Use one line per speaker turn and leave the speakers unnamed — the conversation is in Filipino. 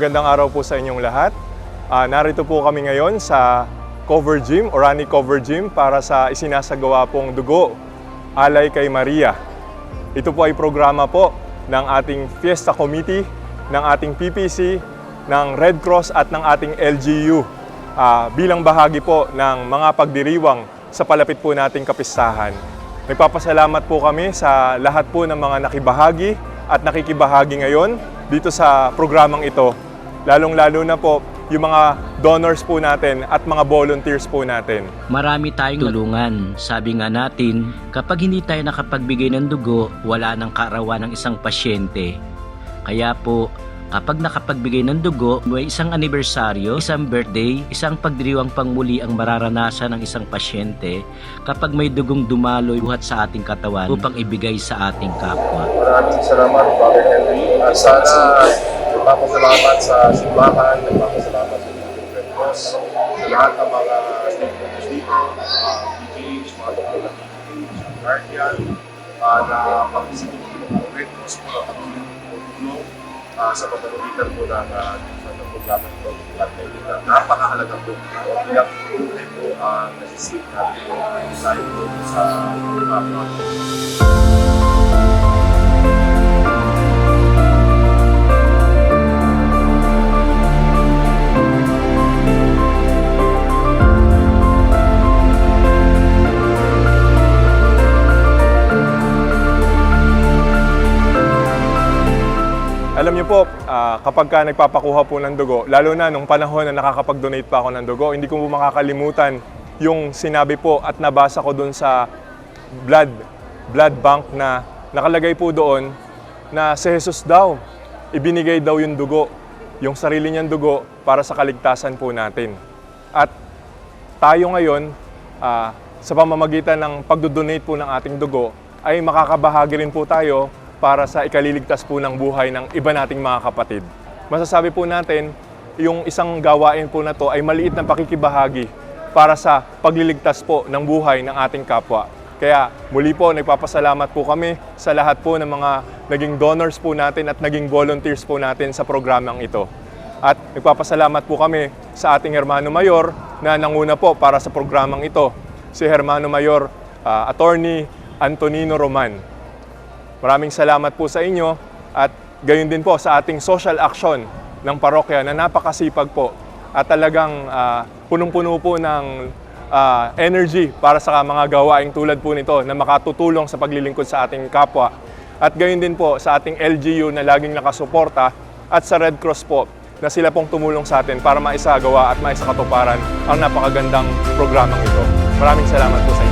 Magandang araw po sa inyong lahat. Ah, narito po kami ngayon sa Cover Gym, Orani Cover Gym para sa isinasagawa pong dugo alay kay Maria. Ito po ay programa po ng ating Fiesta Committee, ng ating PPC, ng Red Cross at ng ating LGU ah, bilang bahagi po ng mga pagdiriwang sa palapit po nating kapistahan. Nagpapasalamat po kami sa lahat po ng mga nakibahagi at nakikibahagi ngayon dito sa programang ito. Lalong-lalo na po yung mga donors po natin at mga volunteers po natin.
Marami tayong tulungan. Sabi nga natin, kapag hindi tayo nakapagbigay ng dugo, wala nang kaarawan ng isang pasyente. Kaya po, kapag nakapagbigay ng dugo, may isang anibersaryo, isang birthday, isang pagdiriwang pangmuli ang mararanasan ng isang pasyente kapag may dugong dumaloy buhat sa ating katawan upang ibigay sa ating kapwa.
Maraming salamat, Father Henry. Sana nagpapasalamat sa simbahan, nagpapasalamat sa mga Red Cross, sa lahat ng mga stakeholders dito, mga PGH, mga doktor ng PGH, ang Guardian, uh, na pag-isipin ng Red Cross po na pag-tulong uh, sa pamamagitan po ng uh, ng programa ito at kaibigan. Napakahalaga po. Bilang tunay po uh, nasisip natin po tayo po sa mga project.
Niyo po, ah, kapag ka nagpapakuha po ng dugo, lalo na nung panahon na nakakapag-donate pa ako ng dugo, hindi ko po makakalimutan yung sinabi po at nabasa ko doon sa blood, blood bank na nakalagay po doon na si Jesus daw, ibinigay daw yung dugo, yung sarili niyang dugo para sa kaligtasan po natin. At tayo ngayon, ah, sa pamamagitan ng pagdodonate po ng ating dugo, ay makakabahagi rin po tayo para sa ikaliligtas po ng buhay ng iba nating mga kapatid. Masasabi po natin, yung isang gawain po na to ay maliit na pakikibahagi para sa pagliligtas po ng buhay ng ating kapwa. Kaya muli po, nagpapasalamat po kami sa lahat po ng mga naging donors po natin at naging volunteers po natin sa programang ito. At nagpapasalamat po kami sa ating Hermano Mayor na nanguna po para sa programang ito, si Hermano Mayor ah, Attorney Antonino Roman. Maraming salamat po sa inyo at gayon din po sa ating social action ng parokya na napakasipag po at talagang ah, punong-puno po ng ah, energy para sa mga gawaing tulad po nito na makatutulong sa paglilingkod sa ating kapwa. At gayon din po sa ating LGU na laging nakasuporta at sa Red Cross po na sila pong tumulong sa atin para maisagawa at maisakatuparan ang napakagandang programang ito. Maraming salamat po sa inyo.